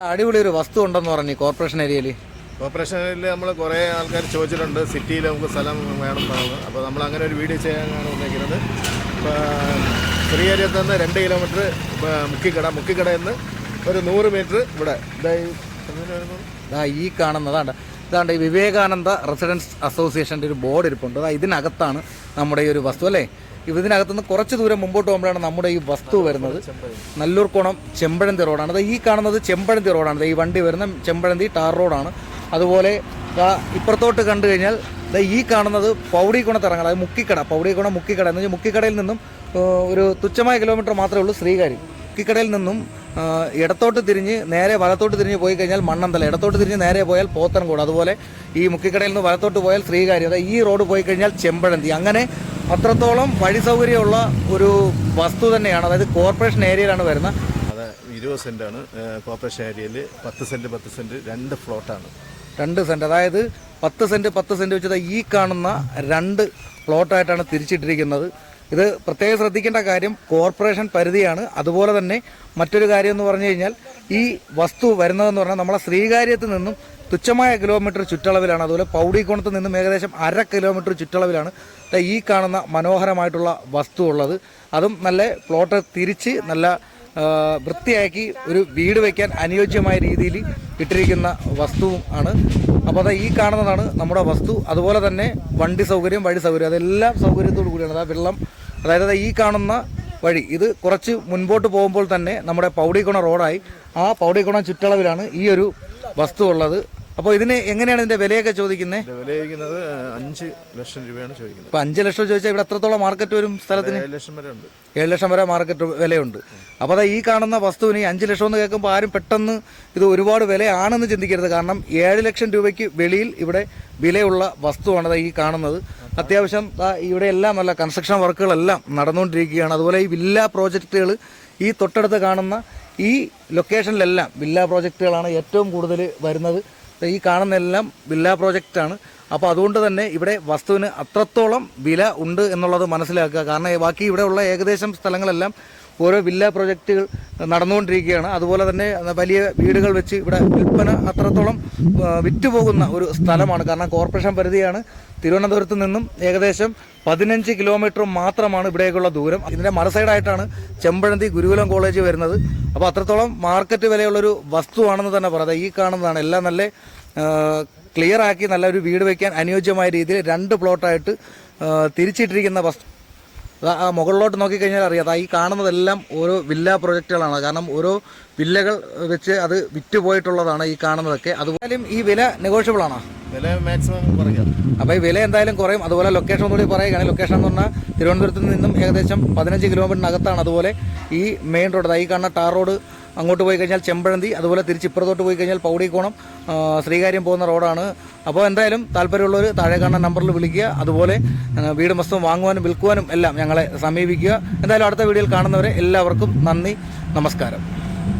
അടിപൊളി ഒരു വസ്തു ഉണ്ടെന്ന് പറഞ്ഞു കോർപ്പറേഷൻ ഏരിയയിൽ കോർപ്പറേഷൻ ഏരിയയിൽ നമ്മൾ കുറേ ആൾക്കാർ ചോദിച്ചിട്ടുണ്ട്. സിറ്റിയിൽ നമുക്ക് സ്ഥലം വേണം എന്നാണ്. അപ്പോൾ നമ്മൾ അങ്ങനെ ഒരു വീഡിയോ ചെയ്യാനാണ് വന്നിരിക്കുന്നത് ഇപ്പോൾ ശ്രീഹരിയത്ത് നിന്ന് രണ്ട് കിലോമീറ്റർ മുക്കിക്കട മുക്കിക്കടയിൽ നിന്ന് ഒരു നൂറ് മീറ്റർ ഇവിടെ. ഇതാ ഈ കാണുന്നതാണ്ട് ഇതാണ്ട് ഈ വിവേകാനന്ദ റെസിഡൻസ് അസോസിയേഷന്റെ ഒരു ബോർഡ് ഇരിപ്പുണ്ട്. അതാ ഇതിനകത്താണ് നമ്മുടെ ഈ ഒരു വസ്തു അല്ലേ? ഇതിനകത്തുനിന്ന് കുറച്ച് ദൂരം മുമ്പോട്ട് പോകുമ്പോഴാണ് നമ്മുടെ ഈ വസ്തു വരുന്നത്. നല്ലൂർക്കോണം ചെമ്പഴന്തി റോഡാണ്. അത് ഈ കാണുന്നത് ചെമ്പഴന്തി റോഡാണ്. ഈ വണ്ടി വരുന്ന ചെമ്പഴന്തി ടാർ റോഡാണ്. അതുപോലെ ഇപ്പുറത്തോട്ട് കണ്ടു കഴിഞ്ഞാൽ ഈ കാണുന്നത് പൗടിക്കുണത്ത് ഇറങ്ങണം അതായത് മുക്കിക്കട. പൗടിക്കുണം മുക്കിക്കട എന്ന് വെച്ചാൽ മുക്കിക്കടയിൽ നിന്നും ഒരു തുച്ഛമായ കിലോമീറ്റർ മാത്രമേ ഉള്ളൂ ശ്രീകാരി മുക്കിക്കടയിൽ നിന്നും ഇടത്തോട്ട് തിരിഞ്ഞ് നേരെ വലത്തോട്ട് തിരിഞ്ഞ് പോയി കഴിഞ്ഞാൽ മണ്ണന്തല. ഇടത്തോട്ട് തിരിഞ്ഞ് നേരെ പോയാൽ പോത്തൻകോട്. അതുപോലെ ഈ മുക്കിക്കടയിൽ നിന്ന് വലത്തോട്ട് പോയാൽ ശ്രീകാര്യം. അതായത് ഈ റോഡ് പോയി കഴിഞ്ഞാൽ ചെമ്പഴന്തി. അങ്ങനെ അത്രത്തോളം വഴി സൗകര്യമുള്ള ഒരു വസ്തു തന്നെയാണ്. അതായത് കോർപ്പറേഷൻ ഏരിയയിലാണ് വരുന്നത്. അത് ഇരുപത് സെന്റാണ് കോർപ്പറേഷൻ ഏരിയയിൽ പത്ത് സെന്റ് പത്ത് സെന്റ് രണ്ട് ഫ്ലോട്ടാണ്. രണ്ട് സെന്റ്. അതായത് പത്ത് സെന്റ് പത്ത് സെന്റ് വെച്ചത് ഈ കാണുന്ന രണ്ട് പ്ലോട്ടായിട്ടാണ് തിരിച്ചിട്ടിരിക്കുന്നത്. ഇത് പ്രത്യേകം ശ്രദ്ധിക്കേണ്ട കാര്യം കോർപ്പറേഷൻ പരിധിയാണ്. അതുപോലെ തന്നെ മറ്റൊരു കാര്യം എന്ന് പറഞ്ഞു കഴിഞ്ഞാൽ ഈ വസ്തു വരുന്നതെന്ന് പറഞ്ഞാൽ നമ്മളെ ശ്രീകാര്യത്തിൽ നിന്നും തുച്ഛമായ കിലോമീറ്റർ ചുറ്റളവിലാണ്. അതുപോലെ പൗടിക്കോണത്ത് നിന്നും ഏകദേശം അര കിലോമീറ്റർ ചുറ്റളവിലാണ് ഈ കാണുന്ന മനോഹരമായിട്ടുള്ള വസ്തു ഉള്ളത്. അതും നല്ല പ്ലോട്ട് തിരിച്ച് നല്ല വൃത്തിയാക്കി ഒരു വീട് വയ്ക്കാൻ അനുയോജ്യമായ രീതിയിൽ ഇട്ടിരിക്കുന്ന വസ്തുവും ആണ്. അപ്പോൾ അത് ഈ കാണുന്നതാണ് നമ്മുടെ വസ്തു. അതുപോലെ തന്നെ വണ്ടി സൗകര്യം വഴി സൗകര്യം. അതെല്ലാം സൗകര്യത്തോടു കൂടിയാണ്. അതായത് വെള്ളം. അതായത് ഈ കാണുന്ന വഴി. ഇത് കുറച്ച് മുൻപോട്ട് പോകുമ്പോൾ തന്നെ നമ്മുടെ പൗടിക്കുണ റോഡായി ആ പൗടിക്കുണ ചുറ്റളവിലാണ് ഈ ഒരു വസ്തു ഉള്ളത്. അപ്പോൾ ഇതിന് എങ്ങനെയാണ് ഇതിന്റെ വിലയൊക്കെ ചോദിക്കുന്നത് ഇതിന്റെ വില ചോദിക്കുന്നത് അഞ്ച് ലക്ഷം രൂപയാണ് ചോദിക്കുന്നത്. അപ്പോൾ അഞ്ച് ലക്ഷം ചോദിച്ചാൽ ഇവിടെ എത്രത്തോളം മാർക്കറ്റ് വരും സ്ഥലത്തിന്? ഏഴ് ലക്ഷം വരെ ഉണ്ട്. ഏഴ് ലക്ഷം വരെ മാർക്കറ്റ് വിലയുണ്ട്. അപ്പോൾ അതാ ഈ കാണുന്ന വസ്തുവിന് അഞ്ച് ലക്ഷം എന്ന് കേൾക്കുമ്പോൾ ആരും പെട്ടെന്ന് ഇത് ഒരുപാട് വിലയാണെന്ന് ചിന്തിക്കരുത്. കാരണം ഏഴ് ലക്ഷം രൂപയ്ക്ക് വെളിയിൽ ഇവിടെ വിലയുള്ള വസ്തുവാണ് ഈ കാണുന്നത്. അത്യാവശ്യം ഇവിടെ എല്ലാം അല്ല കൺസ്ട്രക്ഷൻ വർക്കുകളെല്ലാം നടന്നുകൊണ്ടിരിക്കുകയാണ്. അതുപോലെ ഈ വില്ല പ്രോജക്റ്റുകൾ ഈ തൊട്ടടുത്ത് കാണുന്ന ഈ ലൊക്കേഷനിലെല്ലാം വില്ല പ്രോജക്റ്റുകളാണ് ഏറ്റവും കൂടുതൽ വരുന്നത്. ഈ കാണുന്നതെല്ലാം വില്ല പ്രോജക്റ്റാണ്. അപ്പോൾ അതുകൊണ്ട് തന്നെ ഇവിടെ വസ്തുവിന് അത്രത്തോളം വില ഉണ്ട് എന്നുള്ളത് മനസ്സിലാക്കുക. കാരണം ബാക്കി ഇവിടെയുള്ള ഏകദേശം സ്ഥലങ്ങളെല്ലാം ഓരോ വില്ല പ്രൊജക്റ്റുകൾ നടന്നുകൊണ്ടിരിക്കുകയാണ്. അതുപോലെ തന്നെ വലിയ വീടുകൾ വെച്ച് ഇവിടെ വിൽപ്പന അത്രത്തോളം വിറ്റുപോകുന്ന ഒരു സ്ഥലമാണ്. കാരണം കോർപ്പറേഷൻ പരിധിയാണ്. തിരുവനന്തപുരത്ത് നിന്നും ഏകദേശം പതിനഞ്ച് കിലോമീറ്റർ മാത്രമാണ് ഇവിടേക്കുള്ള ദൂരം. ഇതിന്റെ മറുസൈഡായിട്ടാണ് ചെമ്പഴന്തി ഗുരുകുലം കോളേജ് വരുന്നത്. അപ്പോൾ അത്രത്തോളം മാർക്കറ്റ് വിലയുള്ളൊരു വസ്തുവാണെന്ന് തന്നെ പറയാം. ഈ കാണുന്നതാണ് എല്ലാം നല്ല ക്ലിയർ ആക്കി നല്ലൊരു വീട് വയ്ക്കാൻ അനുയോജ്യമായ രീതിയിൽ രണ്ട് പ്ലോട്ടായിട്ട് തിരിച്ചിട്ടിരിക്കുന്ന വസ്തു ആ മുകളിലോട്ട് നോക്കിക്കഴിഞ്ഞാൽ അറിയാം. ഈ കാണുന്നതെല്ലാം ഓരോ വില്ല പ്രൊജക്റ്റുകളാണ് കാരണം ഓരോ വില്ലകൾ വെച്ച് അത് വിറ്റുപോയിട്ടുള്ളതാണ് ഈ കാണുന്നതൊക്കെ. അതുപോലെ ഈ വില നെഗോഷ്യബിൾ ആണോ? വില മാക്സിമം കുറയ്ക്കാം. അപ്പോൾ ഈ വില എന്തായാലും കുറയും. അതുപോലെ ലൊക്കേഷൻ കൂടി പറയുകയാണെങ്കിൽ ലൊക്കേഷൻ എന്ന് പറഞ്ഞാൽ തിരുവനന്തപുരത്ത് നിന്നും ഏകദേശം പതിനഞ്ച് കിലോമീറ്ററിനകത്താണ് അതുപോലെ ഈ മെയിൻ റോഡ് ഈ കാണുന്ന ടാർ റോഡ് അങ്ങോട്ട് പോയി കഴിഞ്ഞാൽ ചെമ്പഴന്തി അതുപോലെ തിരിച്ച് ഇപ്പുറത്തോട്ട് പോയി കഴിഞ്ഞാൽ പൗടിക്കോണം ശ്രീകാര്യം പോകുന്ന റോഡാണ്. അപ്പോൾ എന്തായാലും താല്പര്യമുള്ളവർ താഴെ കാണുന്ന നമ്പറിൽ വിളിക്കുക. അതുപോലെ വീടും മൊത്തം വാങ്ങുവാനും വിൽക്കുവാനും എല്ലാം ഞങ്ങളെ സമീപിക്കുക. എന്തായാലും അടുത്ത വീഡിയോയിൽ കാണുന്നവരെ എല്ലാവർക്കും നന്ദി നമസ്കാരം.